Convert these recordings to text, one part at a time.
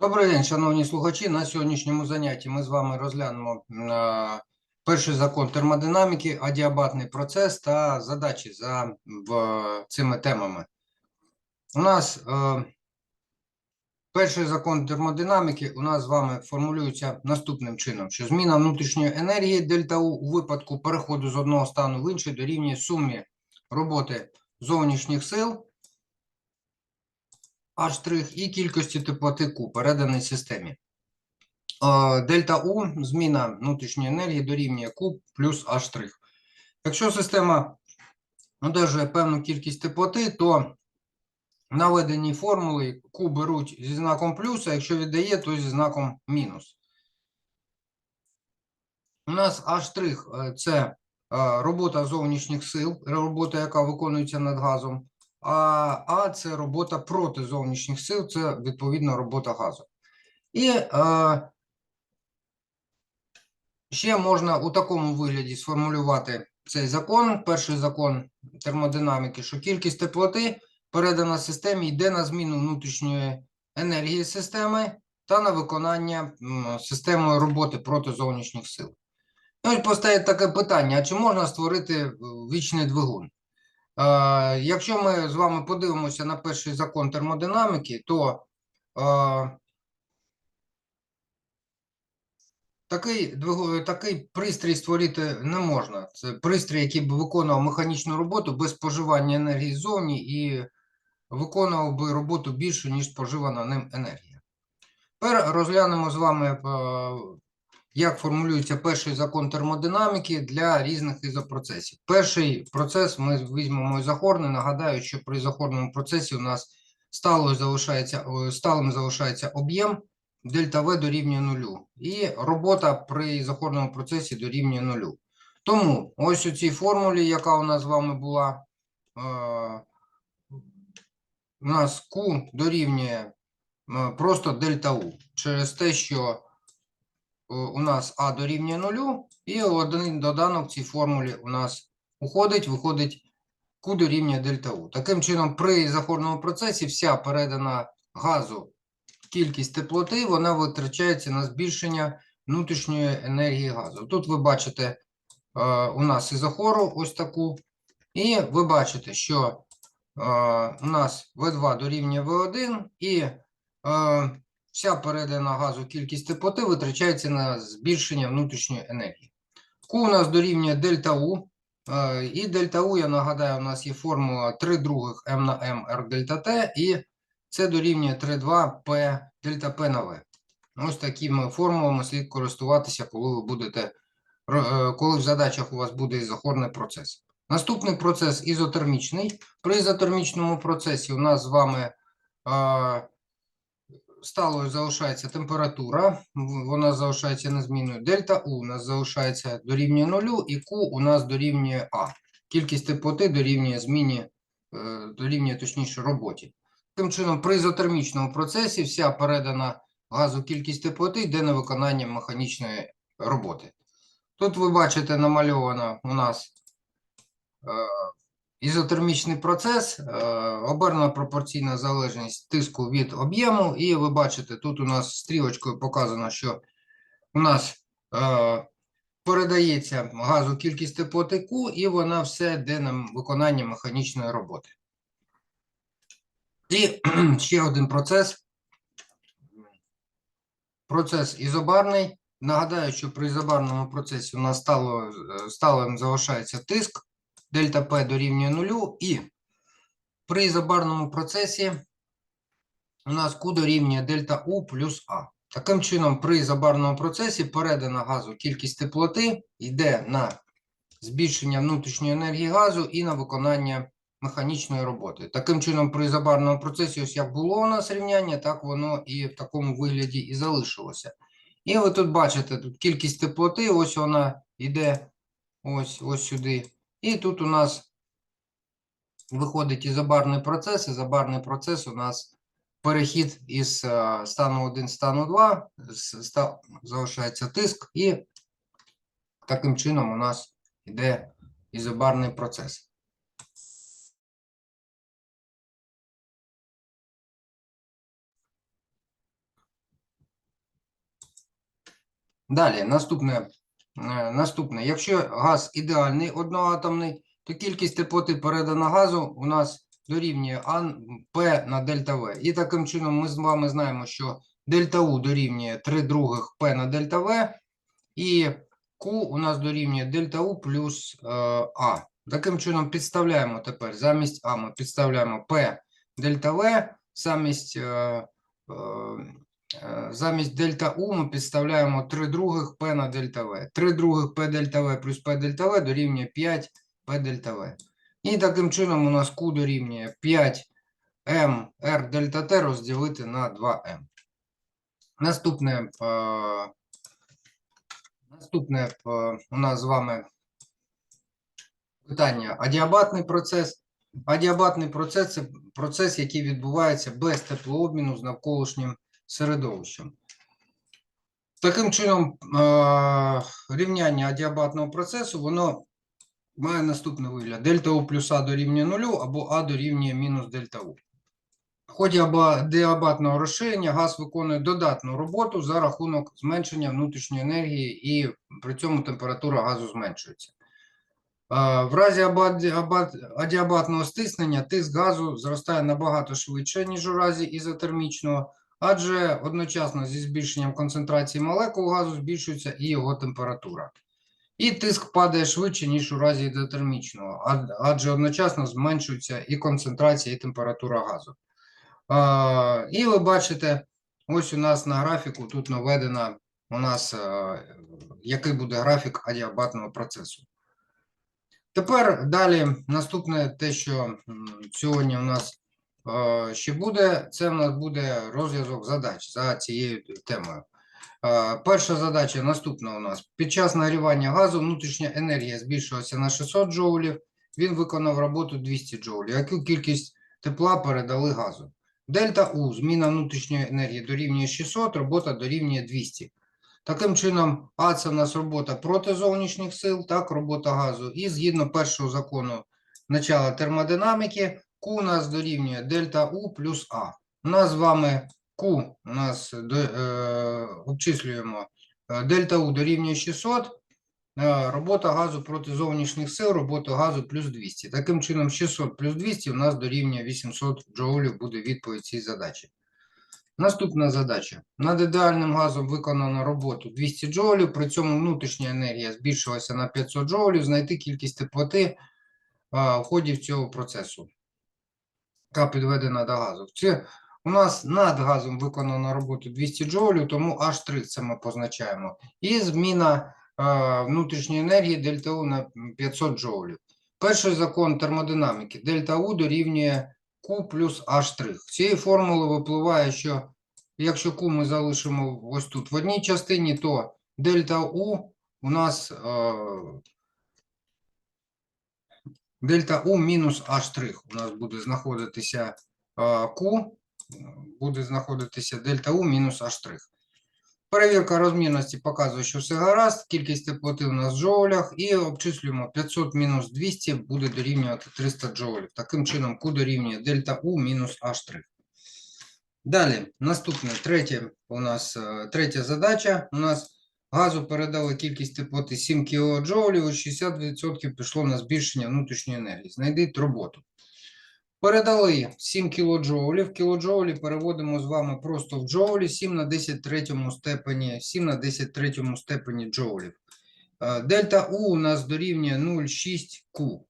Добрий день, шановні слухачі. На сьогоднішньому занятті ми з вами розглянемо перший закон термодинаміки, адіабатний процес та задачі за цими темами. У нас е, перший закон термодинаміки у нас з вами формулюється наступним чином, що зміна внутрішньої енергії дельта У у випадку переходу з одного стану в інший дорівнює сумі роботи зовнішніх сил H' і кількості теплоти Q переданій системі. Е, Дельта У зміна внутрішньої енергії дорівнює Q плюс H'. Якщо система одержує певну кількість теплоти, то наведені формули Q беруть зі знаком плюс, а якщо віддає, то зі знаком мінус. У нас H' – це е, робота зовнішніх сил, робота, яка виконується над газом. А А це робота проти зовнішніх сил, це відповідно робота газу. І е, ще можна у такому вигляді сформулювати цей закон, перший закон термодинаміки, що кількість теплоти передана системі йде на зміну внутрішньої енергії системи та на виконання системою роботи проти зовнішніх сил. І ось постає таке питання: а чи можна створити е, вічний двигун? Е, Якщо ми з вами подивимося на перший закон термодинаміки, то е, такий, такий пристрій створити не можна. Це пристрій, який б виконував механічну роботу без споживання енергії ззовні і виконував би роботу більшу, ніж споживана ним енергія. Тепер розглянемо з вами, е, як формулюється перший закон термодинаміки для різних ізопроцесів. Перший процес ми візьмемо ізохорний. Нагадаю, що при ізохорному процесі у нас сталою залишається, сталим залишається об'єм, дельта В дорівнює нулю. І робота при ізохорному процесі дорівнює нулю. Тому ось у цій формулі, яка у нас з вами була, е, у нас Q дорівнює е, просто дельта У через те, що е, у нас А дорівнює нулю, і один доданок в цій формулі у нас уходить, виходить Q дорівнює дельта У. Таким чином, при захорному процесі вся передана газу кількість теплоти, вона витрачається на збільшення внутрішньої енергії газу. Тут ви бачите е, у нас ізохору ось таку, і ви бачите, що е, у нас В2 дорівнює В1, і е, вся передана газу кількість теплоти витрачається на збільшення внутрішньої енергії. Q у нас дорівнює дельта У. е, І дельта У, я нагадаю, у нас є формула 3 других М на М R дельта Т, і це дорівнює 3,2 P дельта P на V. Ось такими формулами слід користуватися, коли ви будете, е, коли в задачах у вас буде ізохорний процес. Наступний процес ізотермічний. При ізотермічному процесі у нас з вами е, сталою залишається температура, вона залишається незмінною. Дельта У у нас залишається дорівнює нулю, і Q у нас дорівнює А. Кількість теплоти дорівнює зміні, е, дорівнює точніше роботі. Таким чином, при ізотермічному процесі вся передана газу кількість теплоти йде на виконання механічної роботи. Тут ви бачите намальовано у нас е, ізотермічний процес, е, обернена пропорційна залежність тиску від об'єму, і ви бачите, тут у нас стрілочкою показано, що у нас е, передається газу кількість теплоти Q, і вона все йде на виконання механічної роботи. І ще один процес. Процес ізобарний. Нагадаю, що при ізобарному процесі у нас стало, е, сталим залишається тиск, дельта P дорівнює нулю, і при ізобарному процесі у нас Q дорівнює дельта U плюс А. Таким чином, при ізобарному процесі передана газу кількість теплоти йде на збільшення внутрішньої енергії газу і на виконання механічної роботи. Таким чином, при ізобарному процесі, ось як було у нас рівняння, так воно і в такому вигляді і залишилося. І ви тут бачите, тут кількість теплоти, ось вона йде ось, ось сюди. І тут у нас виходить ізобарний процес. Ізобарний процес у нас перехід із е, стану 1 стану 2, з- залишається тиск, і таким чином у нас йде ізобарний процес. Далі, наступне, наступне. Якщо газ ідеальний одноатомний, то кількість теплоти передана газу у нас дорівнює А P на дельта В. І таким чином ми з вами знаємо, що дельта У дорівнює 3 других P на дельта В, і Q у нас дорівнює дельта У плюс е, А. Таким чином підставляємо тепер замість А ми підставляємо P дельта В, замість, е, е, е, замість дельта У ми підставляємо 3 других P на дельта В. 3 других P дельта В плюс P дельта В дорівнює 5 P дельта В. І таким чином у нас Q дорівнює 5 М R дельта Т розділити на 2М. Наступне, е, наступне е, у нас з вами питання адіабатний процес. Адіабатний процес це процес, який відбувається без теплообміну з навколишнім середовищем. Таким чином, е, рівняння адіабатного процесу воно має наступний вигляд: дельта У плюс А дорівнює нулю або А дорівнює мінус дельта У. В ході аба- адіабатного розширення газ виконує додатну роботу за рахунок зменшення внутрішньої енергії, і при цьому температура газу зменшується. Е, В разі аба- аба- адіабатного стиснення тиск газу зростає набагато швидше, ніж у разі ізотермічного, адже одночасно зі збільшенням концентрації молекул газу збільшується і його температура. І тиск падає швидше, ніж у разі ізотермічного, ад- адже одночасно зменшується і концентрація, і температура газу. І ви бачите, ось у нас на графіку тут наведено у нас, е, який буде графік адіабатного процесу. Тепер далі наступне те, що сьогодні у нас ще буде, це в нас буде розв'язок задач за цією темою. Е, Перша задача наступна у нас. Під час нагрівання газу внутрішня енергія збільшилася на 600 джоулів, він виконав роботу 200 джоулів. Яку кількість тепла передали газу? Дельта У, зміна внутрішньої енергії дорівнює 600, робота дорівнює 200. Таким чином, А це в нас робота проти зовнішніх сил, так, робота газу. І згідно першого закону начала термодинаміки, Q у нас дорівнює дельта У плюс А. У нас з вами Q у нас е, обчислюємо е, дельта У дорівнює 600, е, робота газу проти зовнішніх сил, робота газу плюс 200. Таким чином, 600 плюс 200 у нас дорівнює 800 джоулів буде відповідь цій задачі. Наступна задача. Над ідеальним газом виконано роботу 200 джоулів, при цьому внутрішня енергія збільшилася на 500 джоулів, знайти кількість теплоти а, в ході цього процесу, яка підведена до газу. Це у нас над газом виконано роботу 200 джоулів, тому H3 це ми позначаємо. І зміна а, внутрішньої енергії дельта У на 500 джоулів. Перший закон термодинаміки. Дельта У дорівнює Q плюс H3. З цієї формули випливає, що якщо Q ми залишимо ось тут в одній частині, то дельта У у нас е, дельта У мінус H3 у нас буде знаходитися Q, буде знаходитися дельта У мінус H3. Перевірка розмірності показує, що все гаразд, кількість теплоти у нас в джоулях, і обчислюємо 500 мінус 200 буде дорівнювати 300 джоулів. Таким чином, Q дорівнює дельта У мінус H3. Далі, наступне, третє, у нас е, третя задача. У нас газу передали кількість теплоти 7 кДж, 60% пішло на збільшення внутрішньої енергії. Знайдіть роботу. Передали 7 кДж. Кілоджоулі переводимо з вами просто в джоулі. 7 на 10 третьому степені, 7 на 10 третьому степені джоулів. Е, Дельта У у нас дорівнює 0,6 Q.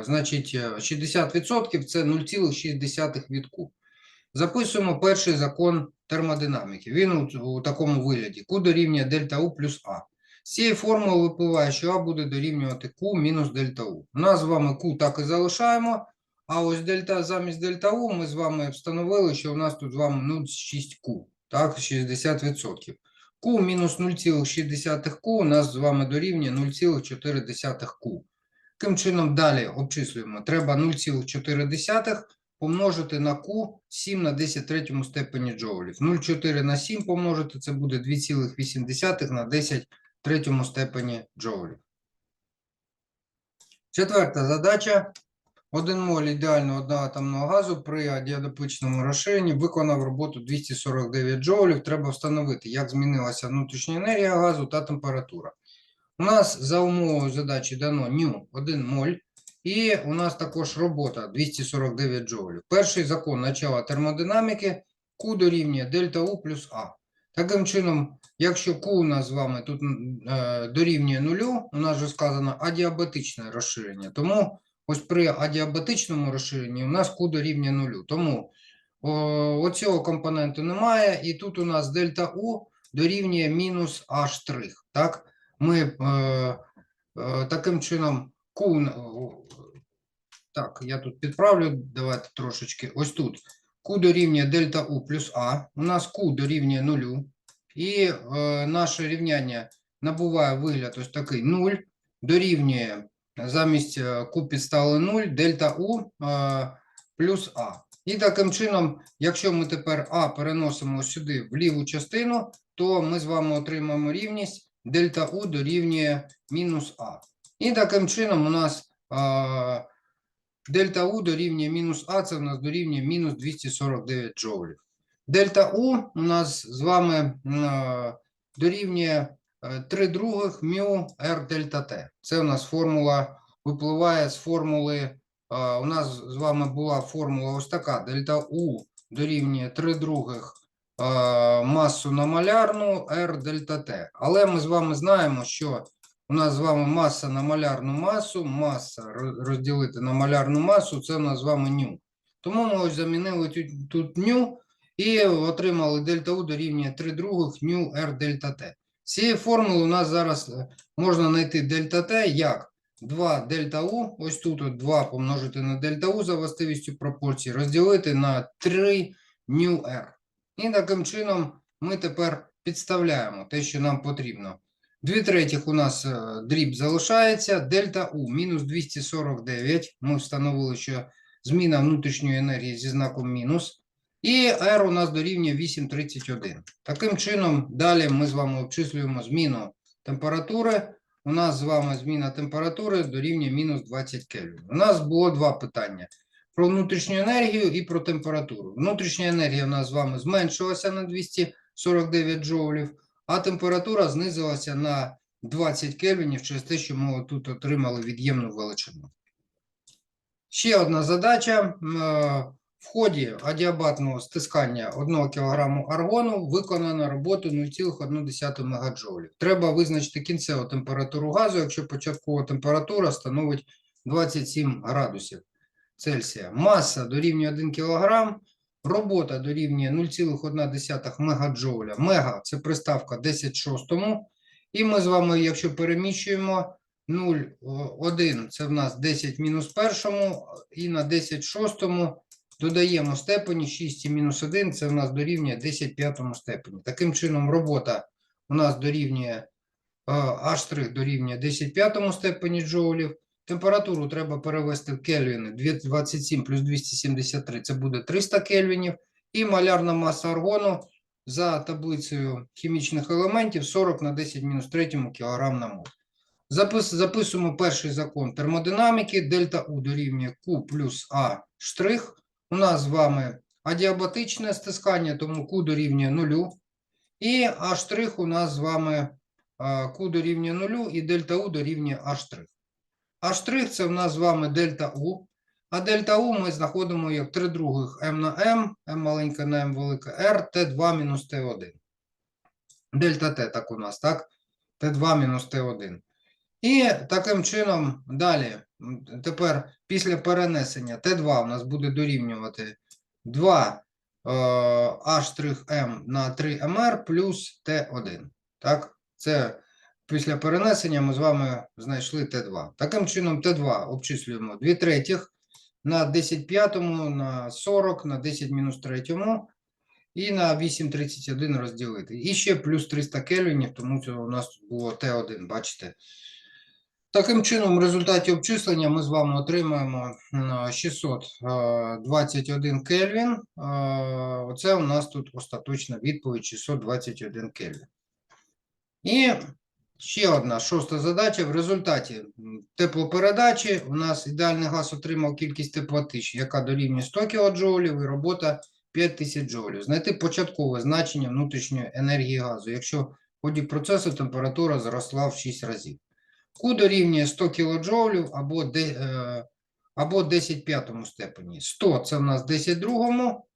Е, Значить, е, 60% це 0,6 від Q. Записуємо перший закон термодинаміки. Він у, у такому вигляді. Q дорівнює дельта У плюс А. З цієї формули випливає, що А буде дорівнювати Q мінус дельта У. Нас з вами Q так і залишаємо. А ось дельта замість дельта У ми з вами встановили, що у нас тут з вами 0,6Q, так, 60%. Q мінус 0,6Q у нас з вами дорівнює 0,4Q. Таким чином далі обчислюємо. Треба 0,4 помножити на Q 7 на 10 третьому степені джоулів. 0,4 на 7 помножити, це буде 2,8 на 10 третьому степені джоулів. Четверта задача. 1 моль ідеально одноатомного газу при адіадопичному розширенні виконав роботу 249 джоулів. Треба встановити, як змінилася внутрішня енергія газу та температура. У нас за умовою задачі дано ню 1 моль, і у нас також робота 249 джоулів. Перший закон начала термодинаміки Q дорівнює дельта У плюс А. Таким чином, якщо Q у нас з вами тут е, дорівнює нулю, у нас вже сказано адіабатичне розширення. Тому ось при адіабатичному розширенні у нас Q дорівнює нулю. Тому о, оцього компоненту немає, і тут у нас дельта У дорівнює мінус А. Так? Ми е, е, таким чином Q, н- о, так, я тут підправлю, давайте трошечки. Ось тут Q дорівнює дельта У плюс А. У нас Q дорівнює нулю. І е, наше рівняння набуває вигляд ось такий 0, дорівнює замість е, Q підставили 0, дельта У е, плюс А. І таким чином, якщо ми тепер А переносимо сюди в ліву частину, то ми з вами отримаємо рівність дельта У дорівнює мінус А. І таким чином у нас е, дельта У дорівнює мінус А, це в нас дорівнює мінус 249 джоулів. Дельта У у нас з вами е, дорівнює е, 3 других мю R дельта Т. Це у нас формула випливає з формули. е, У нас з вами була формула ось така: дельта У дорівнює 3 других е, масу на малярну R дельта Т. Але ми з вами знаємо, що у нас з вами маса на малярну масу, маса розділити на малярну масу, це у нас з вами ню. Тому ми ось замінили тут, тут ню і отримали дельта У дорівнює 3 других ню R дельта Т. З цієї формули у нас зараз е, можна знайти дельта Т як 2 дельта У, ось тут от 2 помножити на дельта У за властивістю пропорції, розділити на 3 ню R. І таким чином ми тепер підставляємо те, що нам потрібно. Дві третіх у нас е, дріб залишається. Дельта У мінус 249. Ми встановили, що зміна внутрішньої енергії зі знаком мінус. І R у нас дорівнює 8,31. Таким чином, далі ми з вами обчислюємо зміну температури. У нас з вами зміна температури дорівнює мінус 20 Кельвін. У нас було два питання: про внутрішню енергію і про температуру. Внутрішня енергія у нас з вами зменшилася на 249 джоулів, а температура знизилася на 20 кельвінів через те, що ми тут отримали від'ємну величину. Ще одна задача. Е, В ході адіабатного стискання 1 кг аргону виконано роботу 0,1 МГ. Треба визначити кінцеву температуру газу, якщо початкова температура становить 27 градусів Цельсія. Маса дорівнює 1 кг, робота дорівнює 0,1 МГ. Мега – це приставка 10 шостому. І ми з вами, якщо переміщуємо 0,1 це в нас 10 мінус першому, і на 10 шостому додаємо степені 6 і мінус 1, це в нас дорівнює 10 п'ятому степені. Таким чином, робота у нас дорівнює H' дорівнює 10 п'ятому степені джоулів. Температуру треба перевести в кельвіни. 27 плюс 273 це буде 300 кельвінів. І малярна маса аргону за таблицею хімічних елементів 40 на 10 мінус 3 кг на мол. Запис, записуємо перший закон термодинаміки. Дельта У дорівнює Q плюс А штрих. У нас з вами адіабатичне стискання, тому Q дорівнює нулю. І А штрих у нас з вами а, Q дорівнює нулю і дельта У дорівнює А штрих. А штрих це в нас з вами дельта У. А дельта У ми знаходимо як 3 других М на М, М маленьке на М велике, R, Т2 мінус Т1. Дельта Т так у нас, так? Т2 мінус Т1. І таким чином далі, тепер після перенесення Т2 у нас буде дорівнювати 2 е, H'М на 3 МР плюс Т1. Так? Це після перенесення ми з вами знайшли Т2. Таким чином Т2 обчислюємо 2 третіх на 10 п'ятому, на 40, на 10 мінус третьому і на 8,31 розділити. І ще плюс 300 кельвінів, тому що у нас було Т1, бачите. Таким чином, в результаті обчислення ми з вами отримаємо 621 Кельвін. Е, Оце у нас тут остаточна відповідь 621 Кельвін. І Ще одна шоста задача. В результаті теплопередачі у нас ідеальний газ отримав кількість теплоти, яка дорівнює 100 кДж і робота 5000 джоулів. Знайти початкове значення внутрішньої енергії газу, якщо в ході процесу температура зросла в 6 разів. Q дорівнює 100 кДж або, е, або 10 п'ятому степені. 100 це в нас 10 другому,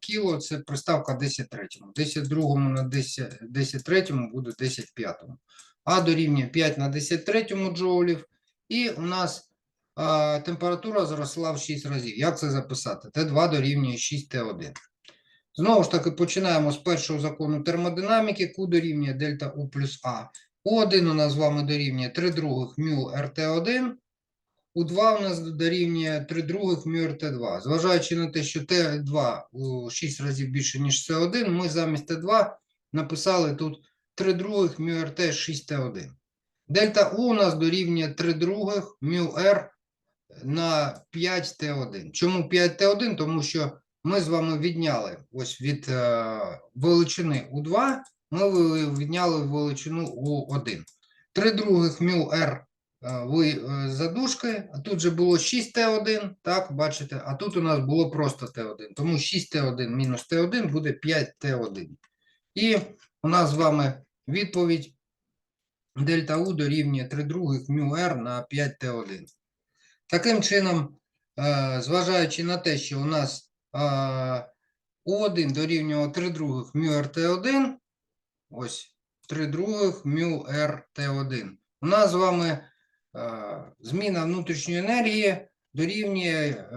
кіло це приставка 10 третьому. 10 другому на 10, 10 третьому буде 10 п'ятому. А дорівнює 5 на 10 третьому джоулів. І у нас а, температура зросла в 6 разів. Як це записати? Т2 дорівнює 6 Т1. Знову ж таки, починаємо з першого закону термодинаміки. Q дорівнює дельта У плюс А. У1 у нас з вами дорівнює 3 других мю РТ1. У2 у нас дорівнює 3 других мю РТ2. Зважаючи на те, що Т2 у 6 разів більше, ніж С1, ми замість Т2 написали тут 3 других мю РТ 6Т1. Дельта У у нас дорівнює 3 других мю Р на 5Т1. Чому 5Т1? Тому що ми з вами відняли ось від е, величини У2, ми відняли величину У1. 3 других мю ви е, за дужки, а тут же було 6Т1, так, бачите, а тут у нас було просто Т1. Тому 6Т1 мінус Т1 буде 5Т1. І у нас з вами відповідь дельта У дорівнює 3 других мю на 5Т1. Таким чином, е, зважаючи на те, що у нас е, У1 дорівнює 3 других мю РТ1, ось 3 других мю РТ1. У нас з вами е, зміна внутрішньої енергії дорівнює е,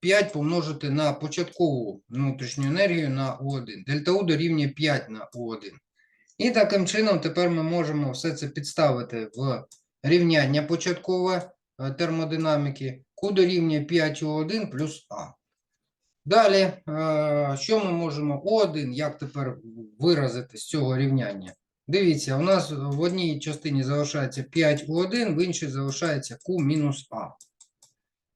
5 помножити на початкову внутрішню енергію на У1. Дельта У дорівнює 5 на У1. І таким чином тепер ми можемо все це підставити в рівняння початкове е, термодинаміки. Q дорівнює 5У1 плюс А. Далі, е, що ми можемо О1, як тепер виразити з цього рівняння? Дивіться, у нас в одній частині залишається 5У1, в іншій залишається Q мінус А.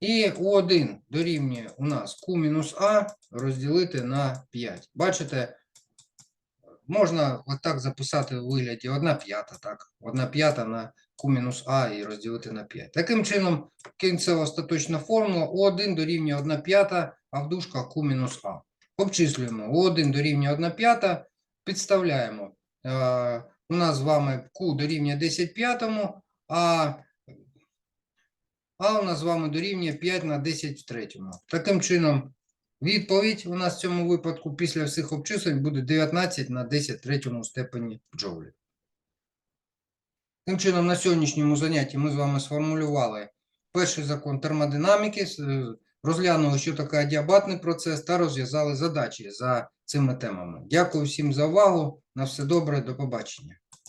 І У1 дорівнює у нас Q мінус А розділити на 5. Бачите, можна отак записати у вигляді 1 п'ята, так? 1 п'ята на Q мінус А і розділити на 5. Таким чином, кінцева остаточна формула У1 дорівнює 1 п'ята, а в дужках Q мінус А. Обчислюємо. У1 дорівнює 1 п'ята, підставляємо. Е, у нас з вами Q дорівнює 10 п'ятому, а, а у нас з вами дорівнює 5 на 10 в третьому. Таким чином, відповідь у нас в цьому випадку після всіх обчислень буде 19 на 10 в третьому степені джоулів. Тим чином, на сьогоднішньому занятті ми з вами сформулювали перший закон термодинаміки, розглянули, що таке адіабатний процес, та розв'язали задачі за цими темами. Дякую всім за увагу. На все добре, до побачення.